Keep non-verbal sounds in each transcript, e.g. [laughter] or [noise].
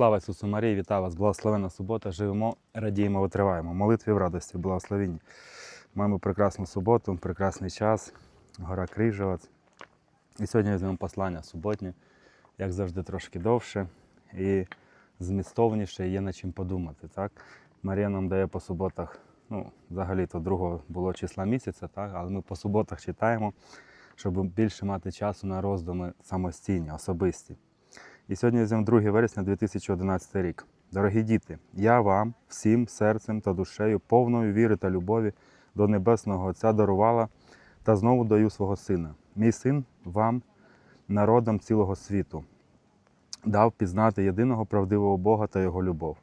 Слава Ісусу Марії, вітаю вас! Благословена субота. Живемо, радіємо, витриваємо. Молитві в радості, благословінні. Маємо прекрасну суботу, прекрасний час, гора Крижовець. І сьогодні візьмемо послання суботнє, як завжди, трошки довше і змістовніше, є над чим подумати. Так? Марія нам дає по суботах, ну, взагалі то другого було числа місяця, так? але ми по суботах читаємо, щоб більше мати часу на роздуми самостійні, особисті. І сьогодні візьмемо 2 вересня 2011 рік. Дорогі діти, я вам всім серцем та душею, повною віри та любові до Небесного Отця дарувала та знову даю свого сина. Мій син вам, народом цілого світу, дав пізнати єдиного правдивого Бога та Його любов.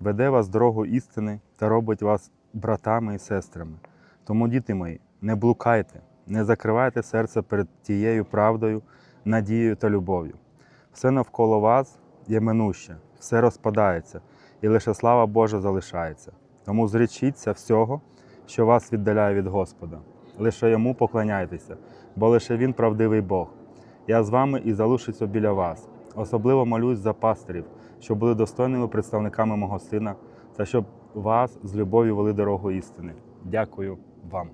Веде вас дорогу істини та робить вас братами і сестрами. Тому, діти мої, не блукайте, не закривайте серце перед тією правдою, надією та любов'ю. Все навколо вас є минуще, все розпадається, і лише слава Божа залишається. Тому зречіться всього, що вас віддаляє від Господа. Лише йому поклоняйтеся, бо лише Він правдивий Бог. Я з вами і залишуся біля вас. Особливо молюсь за пастирів, щоб були достойними представниками мого сина, та щоб вас з любов'ю вели дорогу істини. Дякую вам.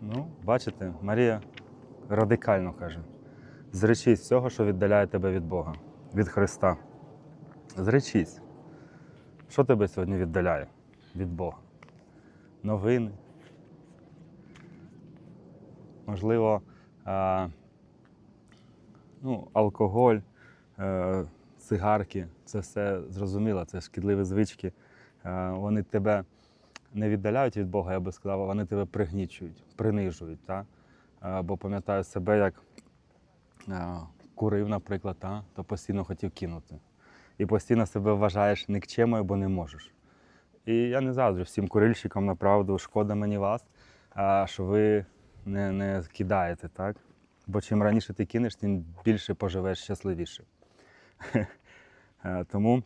Ну, бачите, Марія радикально каже. Зречись всього, що віддаляє тебе від Бога, від Христа. Зречись. Що тебе сьогодні віддаляє від Бога? Новини. Можливо, а, ну, алкоголь, е, цигарки це все зрозуміло, це шкідливі звички. Е, вони тебе не віддаляють від Бога, я би сказав, а вони тебе пригнічують, принижують. Та? Е, бо пам'ятаю себе, як курив, наприклад, та, то постійно хотів кинути. І постійно себе вважаєш нікчемою, бо не можеш. І я не заздрю всім курильщикам направду, шкода мені вас, що ви не, не кидаєте, так? Бо чим раніше ти кинеш, тим більше поживеш щасливіше. [laughs] Е, Тому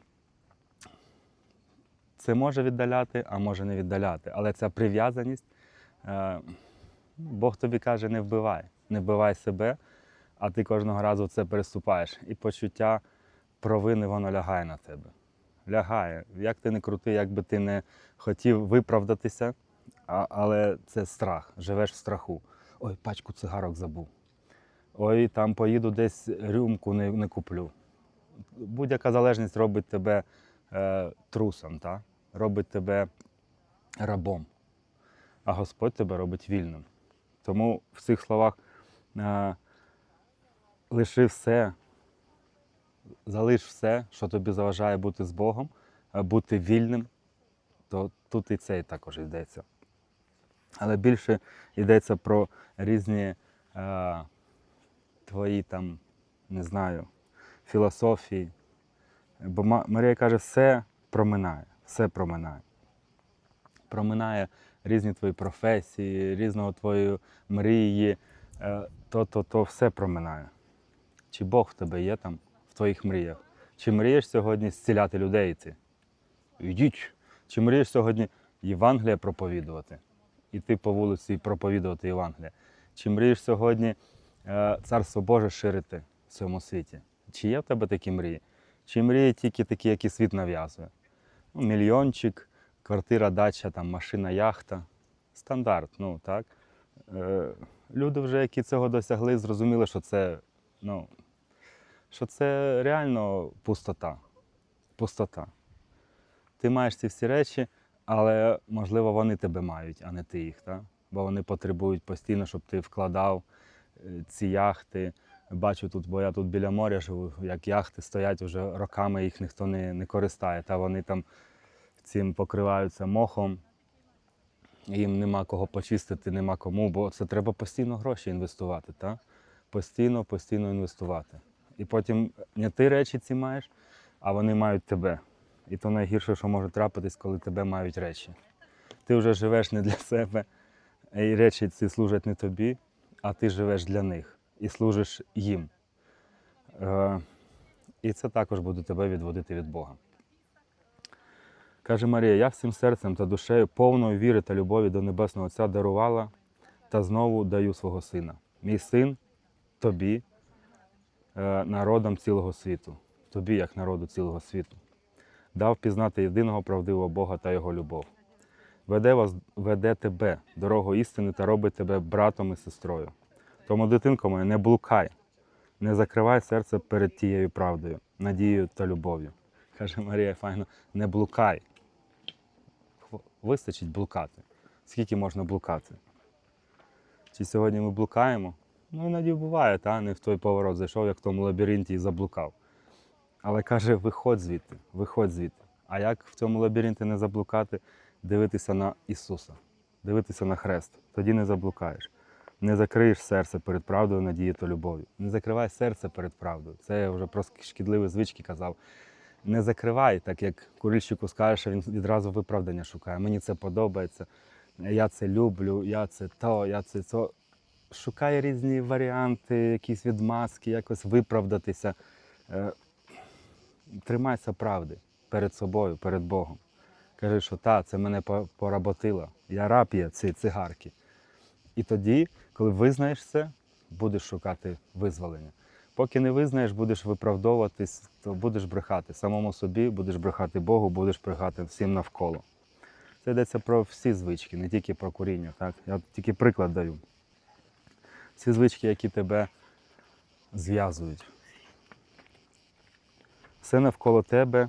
це може віддаляти, а може не віддаляти. Але ця прив'язаність, е, Бог тобі каже, не вбивай, не вбивай себе, а ти кожного разу це переступаєш. І почуття провини воно лягає на тебе. Лягає. Як ти не крути, як би ти не хотів виправдатися, а, але це страх. Живеш в страху. Ой, пачку цигарок забув. Ой, там поїду десь рюмку не, не куплю. Будь-яка залежність робить тебе е, трусом, та? робить тебе рабом. А Господь тебе робить вільним. Тому в цих словах е, лиши все, залиш все, що тобі заважає бути з Богом, е, бути вільним, то тут і це також йдеться. Але більше йдеться про різні е, твої там, не знаю, філософії. Бо Марія каже, все проминає, все проминає. Проминає різні твої професії, різного твої мрії, е, то, то, то все проминає. Чи Бог в тебе є там в твоїх мріях? Чи мрієш сьогодні зціляти людей йти? Йдіть. Чи мрієш сьогодні Євангелія проповідувати? Іти по вулиці і проповідувати Євангелія? Чи мрієш сьогодні е, Царство Боже ширити в цьому світі? Чи є в тебе такі мрії? Чи мрії тільки такі, які світ нав'язує? Ну, мільйончик, квартира, дача, там, машина, яхта. Стандарт, ну так. Е, люди, вже, які цього досягли, зрозуміли, що це, ну, що це реально пустота. Пустота. Ти маєш ці всі речі, але можливо вони тебе мають, а не ти їх. Так? Бо вони потребують постійно, щоб ти вкладав е, ці яхти. Бачу тут, бо я тут біля моря живу, як яхти стоять вже роками, їх ніхто не, не користає. Та вони там цим покриваються мохом. Їм нема кого почистити, нема кому, бо це треба постійно гроші інвестувати. Та? Постійно, постійно інвестувати. І потім не ти речі ці маєш, а вони мають тебе. І то найгірше, що може трапитись, коли тебе мають речі. Ти вже живеш не для себе, і речі ці служать не тобі, а ти живеш для них і служиш їм. Е, і це також буде тебе відводити від Бога. Каже Марія, я всім серцем та душею повною віри та любові до Небесного Отця дарувала та знову даю свого сина. Мій син тобі, е, народом цілого світу. тобі, як народу цілого світу, дав пізнати єдиного правдивого Бога та Його любов. Веде вас, веде тебе дорогу істини та робить тебе братом і сестрою. Тому, дитинко моя, не блукай, не закривай серце перед тією правдою, надією та любов'ю. Каже Марія Файно, не блукай. Вистачить блукати. Скільки можна блукати? Чи сьогодні ми блукаємо? Ну, іноді буває, та не в той поворот зайшов, як в тому лабіринті і заблукав. Але каже, виходь звідти, виходь звідти. А як в цьому лабіринті не заблукати? Дивитися на Ісуса, дивитися на хрест. Тоді не заблукаєш. Не закриєш серце перед правдою, надією та любов'ю. Не закривай серце перед правдою. Це я вже про шкідливі звички казав. Не закривай, так як курильщику скажеш, що він відразу виправдання шукає. Мені це подобається, я це люблю, я це то, я це то. Шукай різні варіанти, якісь відмазки, якось виправдатися. Е, Тримайся правди перед собою, перед Богом. Кажи, що та, це мене поработило. Я раб є цієї цигарки. І тоді, коли визнаєш це, будеш шукати визволення. Поки не визнаєш, будеш виправдовуватись, то будеш брехати самому собі, будеш брехати Богу, будеш брехати всім навколо. Це йдеться про всі звички, не тільки про куріння. Так? Я тільки приклад даю. Всі звички, які тебе зв'язують. Все навколо тебе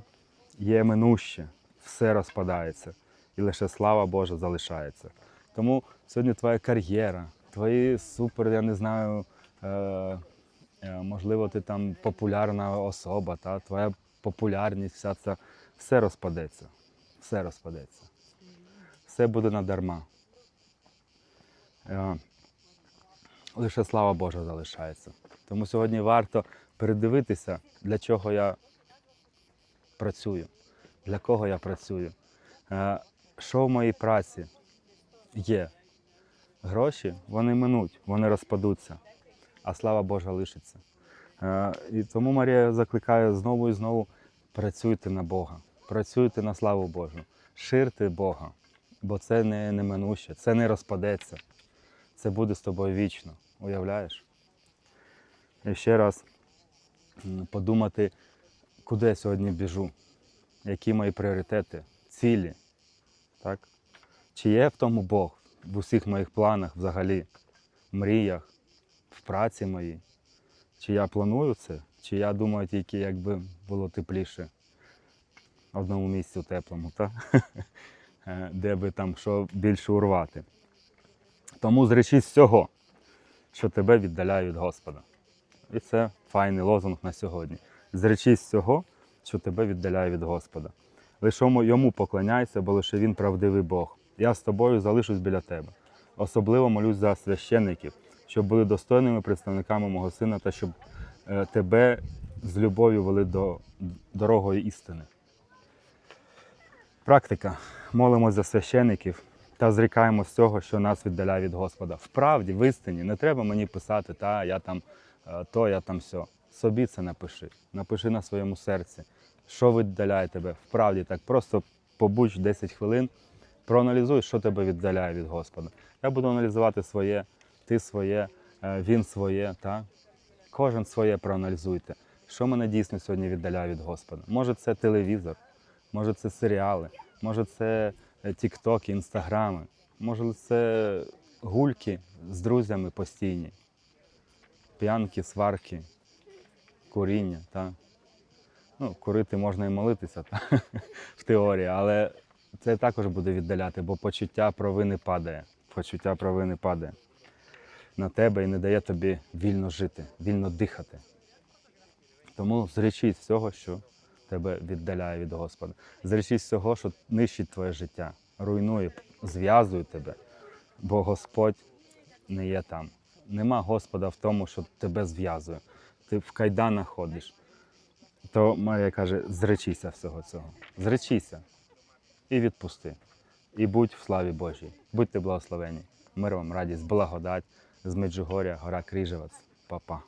є минуще, все розпадається, і лише слава Божа залишається. Тому сьогодні твоя кар'єра, твої супер, я не знаю, е, е, можливо, ти там популярна особа, та, твоя популярність, вся ця, все розпадеться. Все розпадеться. Все буде надарма. Е, лише слава Божа залишається. Тому сьогодні варто передивитися, для чого я працюю, для кого я працюю, Е, що в моїй праці є. Гроші вони минуть, вони розпадуться, а слава Божа лишиться. Е, І тому Марія закликає знову і знову працюйте на Бога, працюйте на славу Божу, ширте Бога, бо це не неминуще, це не розпадеться. Це буде з тобою вічно. Уявляєш? І ще раз подумати, куди я сьогодні біжу, які мої пріоритети, цілі. Так? Чи є в тому Бог в усіх моїх планах взагалі, мріях, в праці моїй? Чи я планую це, чи я думаю тільки, якби було тепліше в одному місці теплому, та? [laughs] Е, де би там що більше урвати. Тому зречись всього, що тебе віддаляє від Господа. І це файний лозунг на сьогодні. Зречись всього, що тебе віддаляє від Господа. Лише йому- поклоняйся, бо лише він правдивий Бог. Я з тобою залишусь біля тебе. Особливо молюсь за священників, щоб були достойними представниками мого сина та щоб е, тебе з любов'ю вели до дорогою істини. Практика. Молимось за священиків та зрікаємо з цього, що нас віддаляє від Господа. Вправді, в істині, не треба мені писати, та я там е, то, я там сьо. Собі це напиши. Напиши на своєму серці, що віддаляє тебе. Вправді так, просто побудь 10 хвилин, проаналізуй, що тебе віддаляє від Господа. Я буду аналізувати своє, ти своє, е, він своє. Та? Кожен своє проаналізуйте. Що мене дійсно сьогодні віддаляє від Господа? Може, це телевізор, може, це серіали, може, це тіктоки, інстаграми, може, це гульки з друзями постійні, п'янки, сварки, куріння. Та? Ну, курити можна і молитися та? [laughs] в теорії, але це також буде віддаляти, бо почуття провини падає. Почуття провини падає на тебе і не дає тобі вільно жити, вільно дихати. Тому зречись всього, що тебе віддаляє від Господа. Зречись всього, що нищить твоє життя, руйнує, зв'язує тебе, бо Господь не є там. Нема Господа в тому, що тебе зв'язує. Ти в кайданах ходиш. То Марія каже: зречися всього цього. Зречися і відпусти. І будь в славі Божій. Будьте благословені. Мир вам, радість, благодать з Меджугоря, гора Крижевець. Па-па.